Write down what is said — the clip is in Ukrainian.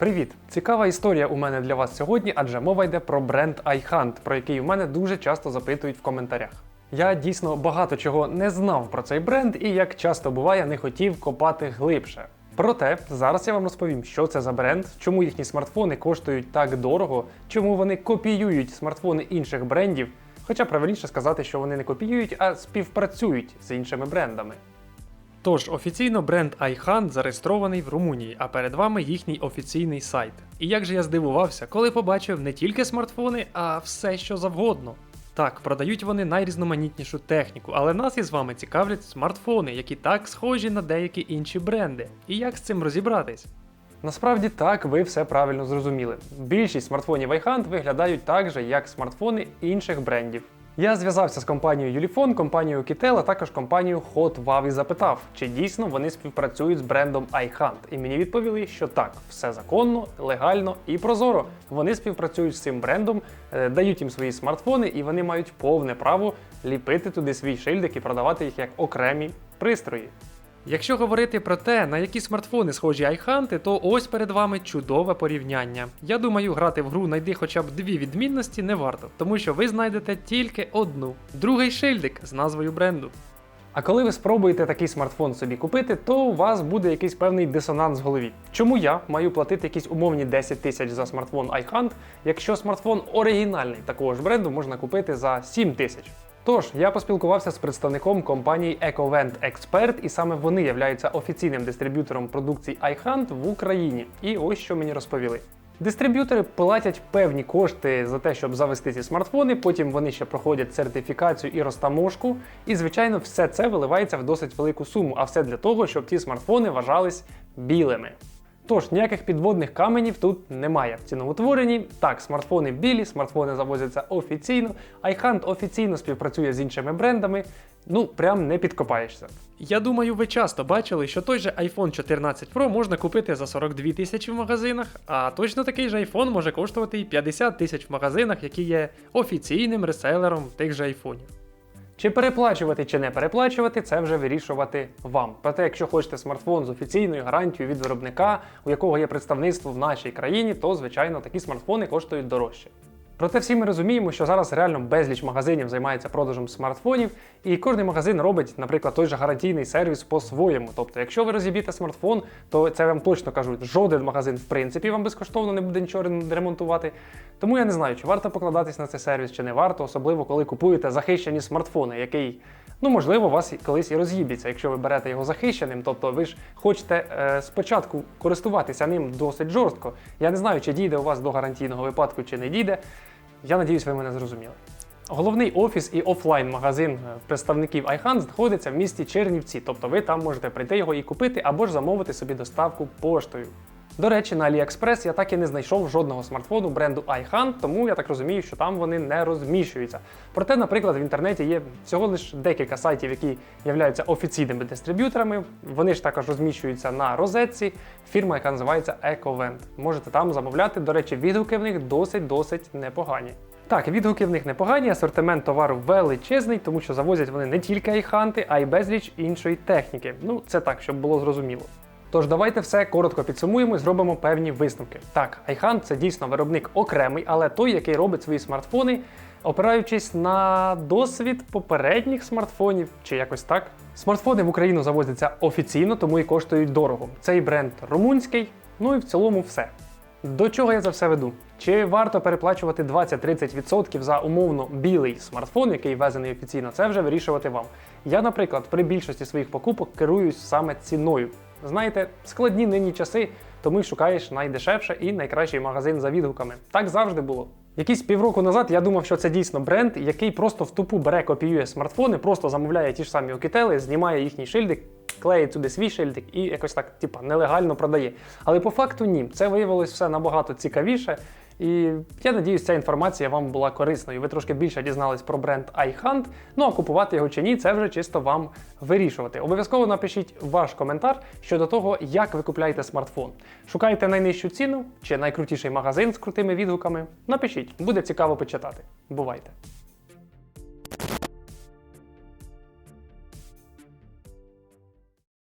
Привіт! Цікава історія у мене для вас сьогодні, адже мова йде про бренд iHunt, про який у мене дуже часто запитують в коментарях. Я дійсно багато чого не знав про цей бренд і, як часто буває, не хотів копати глибше. Проте зараз я вам розповім, що це за бренд, чому їхні смартфони коштують так дорого, чому вони копіюють смартфони інших брендів. Хоча правильніше сказати, що вони не копіюють, а співпрацюють з іншими брендами. Тож офіційно бренд iHunt зареєстрований в Румунії, а перед вами їхній офіційний сайт. І як же я здивувався, коли побачив не тільки смартфони, а все що завгодно. Так, продають вони найрізноманітнішу техніку, але нас із вами цікавлять смартфони, які так схожі на деякі інші бренди. І як з цим розібратись? Насправді так, ви все правильно зрозуміли. Більшість смартфонів iHunt виглядають так же, як смартфони інших брендів. Я зв'язався з компанією Юліфон, компанією Kitel, а також компанією HotWav і запитав, чи дійсно вони співпрацюють з брендом iHunt. І мені відповіли, що так, все законно, легально і прозоро. Вони співпрацюють з цим брендом, е, дають їм свої смартфони, і вони мають повне право ліпити туди свій шильдик і продавати їх як окремі пристрої. Якщо говорити про те, на які смартфони схожі айханти, то ось перед вами чудове порівняння. Я думаю, грати в гру найди хоча б дві відмінності не варто, тому що ви знайдете тільки одну другий шильдик з назвою бренду. А коли ви спробуєте такий смартфон собі купити, то у вас буде якийсь певний дисонанс в голові. Чому я маю платити якісь умовні 10 тисяч за смартфон iHunt, якщо смартфон оригінальний такого ж бренду можна купити за 7 тисяч? Тож я поспілкувався з представником компанії EcoVent Expert, і саме вони являються офіційним дистриб'ютором продукції iHunt в Україні. І ось що мені розповіли. Дистриб'ютори платять певні кошти за те, щоб завести ці смартфони. Потім вони ще проходять сертифікацію і розтаможку. І, звичайно, все це виливається в досить велику суму. А все для того, щоб ці смартфони вважались білими. Тож ніяких підводних каменів тут немає в ціноутворенні. Так, смартфони білі, смартфони завозяться офіційно, iHunt офіційно співпрацює з іншими брендами. Ну, прям не підкопаєшся. Я думаю, ви часто бачили, що той же iPhone 14 Pro можна купити за 42 тисячі в магазинах, а точно такий же iPhone може коштувати і 50 тисяч в магазинах, які є офіційним реселером тих же айфонів. Чи переплачувати, чи не переплачувати, це вже вирішувати вам. Проте, якщо хочете смартфон з офіційною гарантією від виробника, у якого є представництво в нашій країні, то звичайно такі смартфони коштують дорожче. Проте всі ми розуміємо, що зараз реально безліч магазинів займається продажем смартфонів, і кожен магазин робить, наприклад, той же гарантійний сервіс по-своєму. Тобто, якщо ви розіб'єте смартфон, то це вам точно кажуть, жоден магазин в принципі вам безкоштовно не буде нічого ремонтувати. Тому я не знаю, чи варто покладатись на цей сервіс, чи не варто, особливо коли купуєте захищені смартфони, який. Ну, можливо, у вас колись і роз'їбеться, якщо ви берете його захищеним. Тобто ви ж хочете е, спочатку користуватися ним досить жорстко. Я не знаю, чи дійде у вас до гарантійного випадку, чи не дійде. Я надіюсь, ви мене зрозуміли. Головний офіс і офлайн-магазин представників iHunt знаходиться в місті Чернівці, тобто ви там можете прийти його і купити або ж замовити собі доставку поштою. До речі, на AliExpress я так і не знайшов жодного смартфону бренду iHunt, тому я так розумію, що там вони не розміщуються. Проте, наприклад, в інтернеті є всього лише декілька сайтів, які являються офіційними дистриб'юторами. Вони ж також розміщуються на розетці, фірма, яка називається EcoVent. Можете там замовляти. До речі, відгуки в них досить-досить непогані. Так, відгуки в них непогані, асортимент товару величезний, тому що завозять вони не тільки айханти, а й безліч іншої техніки. Ну, це так, щоб було зрозуміло. Тож давайте все коротко підсумуємо і зробимо певні висновки. Так, iHunt – це дійсно виробник окремий, але той, який робить свої смартфони, опираючись на досвід попередніх смартфонів чи якось так. Смартфони в Україну завозяться офіційно, тому і коштують дорого. Цей бренд румунський, ну і в цілому все. До чого я це все веду? Чи варто переплачувати 20-30% за умовно білий смартфон, який ввезений офіційно, це вже вирішувати вам. Я, наприклад, при більшості своїх покупок керуюсь саме ціною. Знаєте, складні нині часи, тому й шукаєш найдешевше і найкращий магазин за відгуками. Так завжди було. Якісь півроку назад я думав, що це дійсно бренд, який просто в тупу бере, копіює смартфони, просто замовляє ті ж самі окітели, знімає їхній шильдик, клеїть сюди свій шильдик і якось так, типа, нелегально продає. Але по факту ні, це виявилось все набагато цікавіше. І я надіюсь, ця інформація вам була корисною. Ви трошки більше дізнались про бренд iHunt. Ну а купувати його чи ні, це вже чисто вам вирішувати. Обов'язково напишіть ваш коментар щодо того, як ви купляєте смартфон. Шукаєте найнижчу ціну чи найкрутіший магазин з крутими відгуками. Напишіть, буде цікаво почитати. Бувайте!